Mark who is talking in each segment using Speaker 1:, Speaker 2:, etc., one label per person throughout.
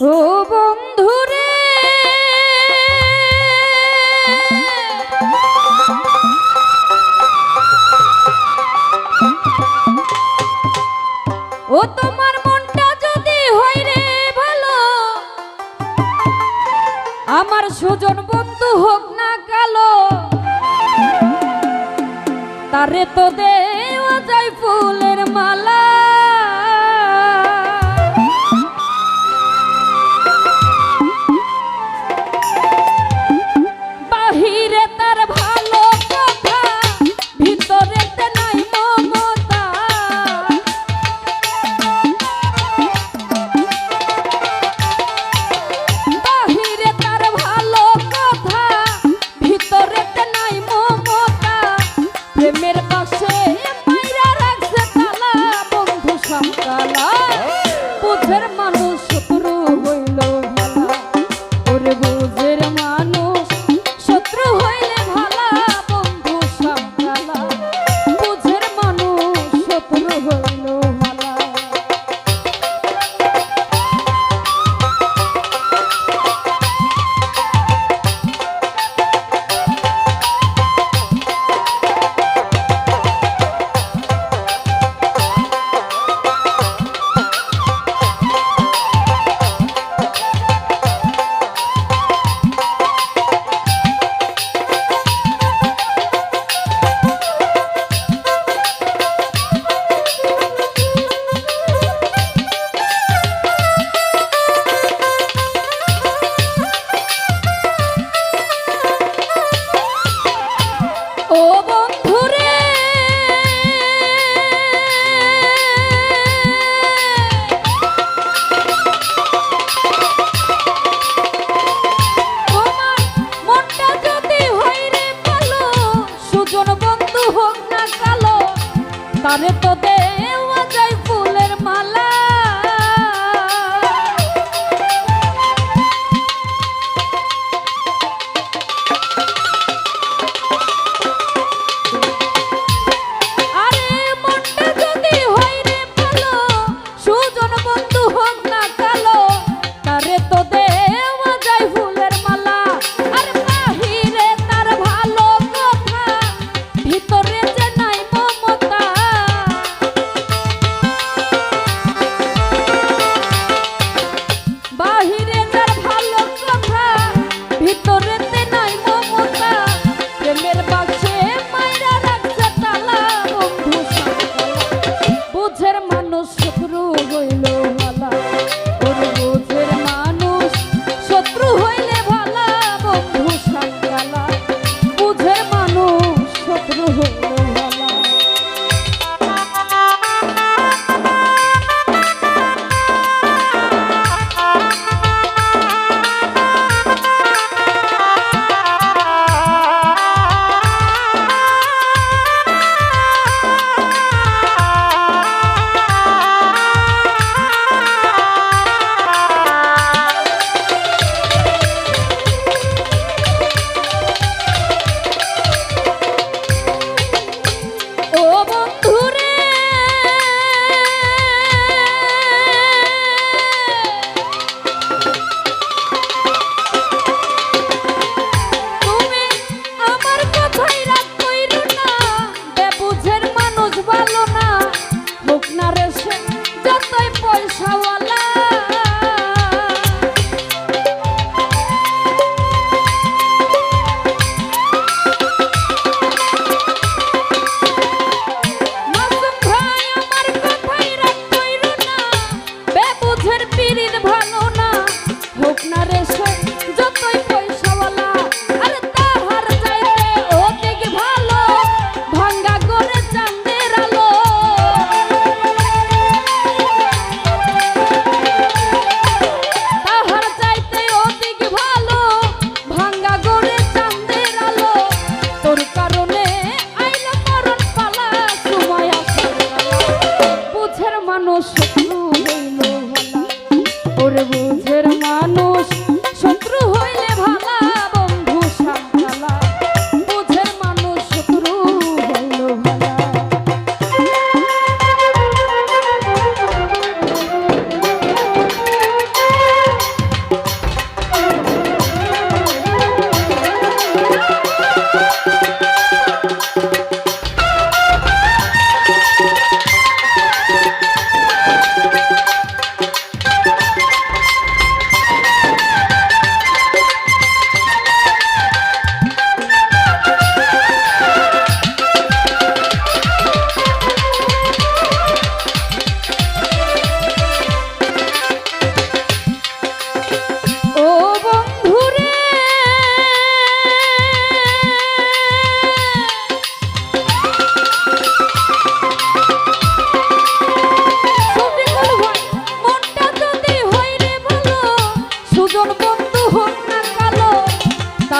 Speaker 1: ও বন্ধু ও তোমার মনটা যদি হয় রে ভালো, আমার সুজন বন্ধু হোক না কালো, তারে তো দেওয়া যায় ফুলের মালা।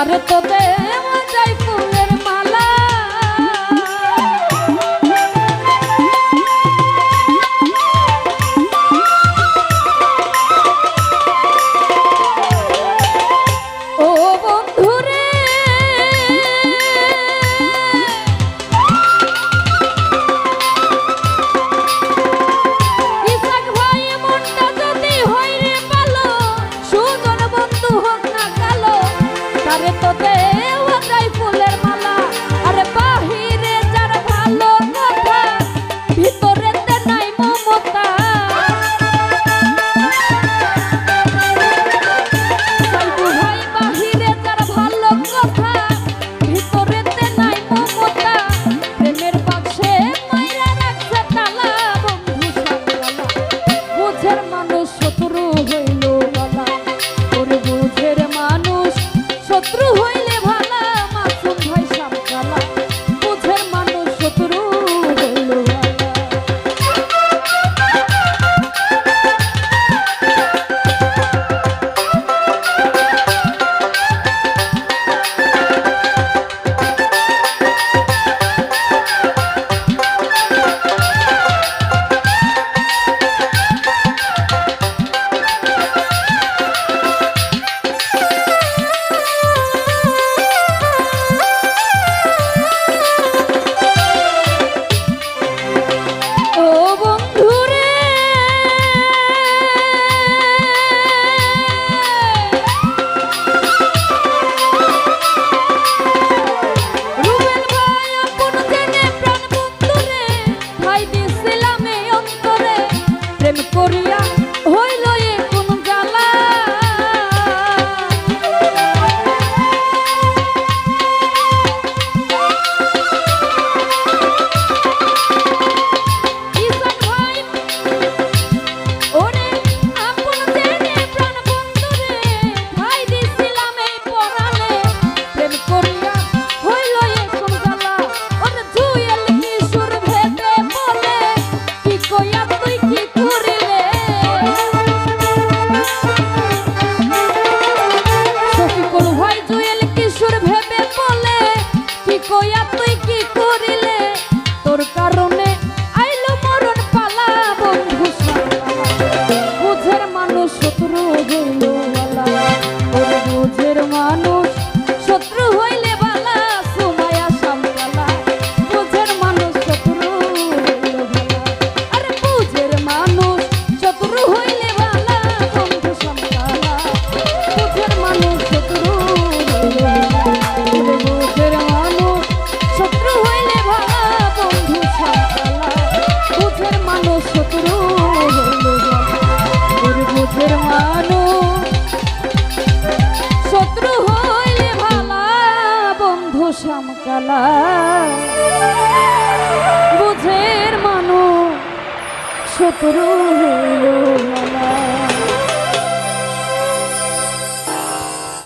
Speaker 1: তারে তো কত রইল